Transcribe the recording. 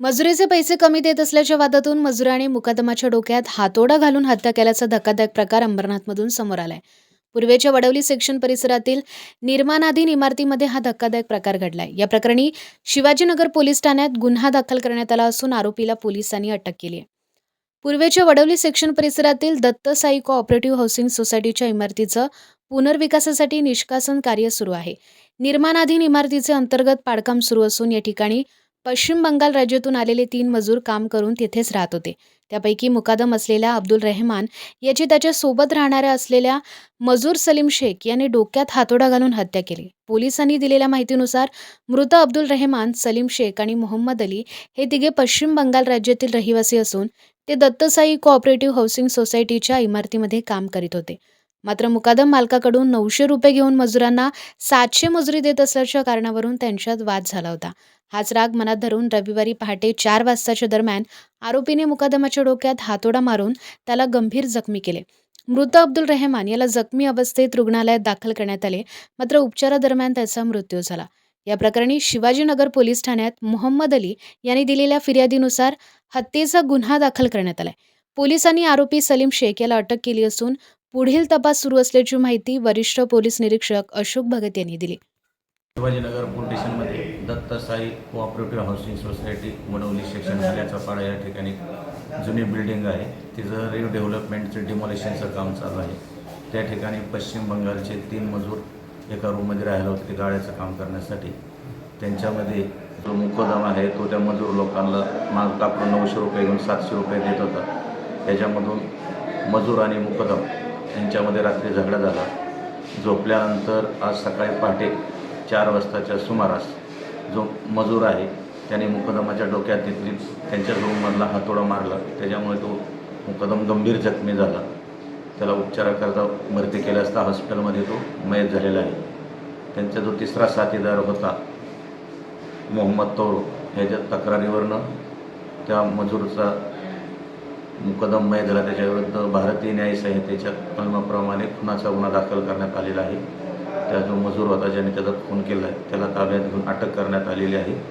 मजुरीचे पैसे कमी देत असल्याच्या वादातून मजुराने मुकादमाच्या डोक्यात हातोडा घालून हत्या केल्याचा धक्कादायक प्रकार अंबरनाथमधून समोर आलाय. पूर्वेच्या वडवली सेक्शन परिसरातील निर्माणाधीन इमारतीमध्ये हा धक्कादायक प्रकार घडलाय. या प्रकरणी शिवाजीनगर पोलीस ठाण्यात गुन्हा दाखल करण्यात आला असून आरोपीला पोलिसांनी अटक केली आहे. पूर्वेच्या वडवली सेक्शन परिसरातील दत्त साई कोऑपरेटिव्ह हाऊसिंग सोसायटीच्या इमारतीचं पुनर्विकासासाठी निष्कासन कार्य सुरू आहे. निर्माणाधीन इमारतीचे अंतर्गत पाडकाम सुरू असून या ठिकाणी पश्चिम बंगाल राज्यातून आलेले तीन मजूर काम करून तिथेच राहत होते. त्यापैकी मुकादम असलेल्या अब्दुल रेहमान याची त्याच्या सोबत राहणाऱ्या असलेल्या मजूर सलीम शेख यांनी डोक्यात हातोडा घालून हत्या केली. पोलिसांनी दिलेल्या माहितीनुसार मृत अब्दुल रेहमान सलीम शेख आणि मोहम्मद अली हे तिघे पश्चिम बंगाल राज्यातील रहिवासी असून ते दत्तसाई कोऑपरेटिव्ह हाऊसिंग सोसायटीच्या इमारतीमध्ये काम करीत होते. मात्र मुकादम मालकाकडून नऊशे रुपये घेऊन मजुरांना सातशे मजुरी देत असल्याच्या कारणावरून त्यांच्यात वाद झाला होता. हाच राग मनात धरून रविवारी पहाटे चार वाजताच्या दरम्यान आरोपीने मुकादमाच्या डोक्यात हातोडा मारून त्याला गंभीर जखमी केले. मृत अब्दुल रेहमान याला जखमी अवस्थेत रुग्णालयात दाखल करण्यात आले. मात्र उपचारादरम्यान त्याचा मृत्यू झाला. या प्रकरणी शिवाजीनगर पोलीस ठाण्यात मोहम्मद अली यांनी दिलेल्या फिर्यादीनुसार हत्येचा गुन्हा दाखल करण्यात आलाय. पोलिसांनी आरोपी सलीम शेख याला अटक केली असून पुढील तपास सुरू असल्याची माहिती वरिष्ठ पोलीस निरीक्षक अशोक भगत यांनी दिली. शिवाजीनगर पोलीस स्टेशनमध्ये Datta Sai cooperative housing society Wadavali section झाल्याचा पाडा या ठिकाणी जुनी बिल्डिंग आहे. तिचं रिडेव्हलपमेंटचं डिमॉलिशनचं काम चालू आहे. त्या ठिकाणी पश्चिम बंगालचे तीन मजूर एका रूममध्ये राहिला होते ते गाड्याचं काम करण्यासाठी. त्यांच्यामध्ये जो मुखोदम आहे तो त्या मजूर लोकांना माग कापडून नऊशे रुपये घेऊन सातशे रुपये देत होता. त्याच्यामधून मजूर आणि मुकदम यांच्यामध्ये रात्री झगडा झाला. झोपल्यानंतर आज सकाळी पहाटे चार वाजताच्या सुमारास जो मजूर आहे त्याने मुकदमाच्या डोक्यात तिथली त्यांच्या रूममधला हातोडा मारला. त्याच्यामुळे तो मुकदम गंभीर जखमी झाला. त्याला उपचाराकरता भरती केला असता हॉस्पिटलमध्ये तो मयत झालेला आहे. त्यांचा जो तिसरा साथीदार होता मोहम्मद तोर ह्याच्या तक्रारीवरनं त्या मजूरचा मुकदम मय झाला. त्याच्याविरुद्ध भारतीय न्यायसंहितेच्या कलमाप्रमाणे खुनाचा गुन्हा दाखल करण्यात आलेला आहे. त्या जो मजूर होता ज्याने त्याचा खून केला आहे त्याला ताब्यात घेऊन अटक करण्यात आलेली आहे.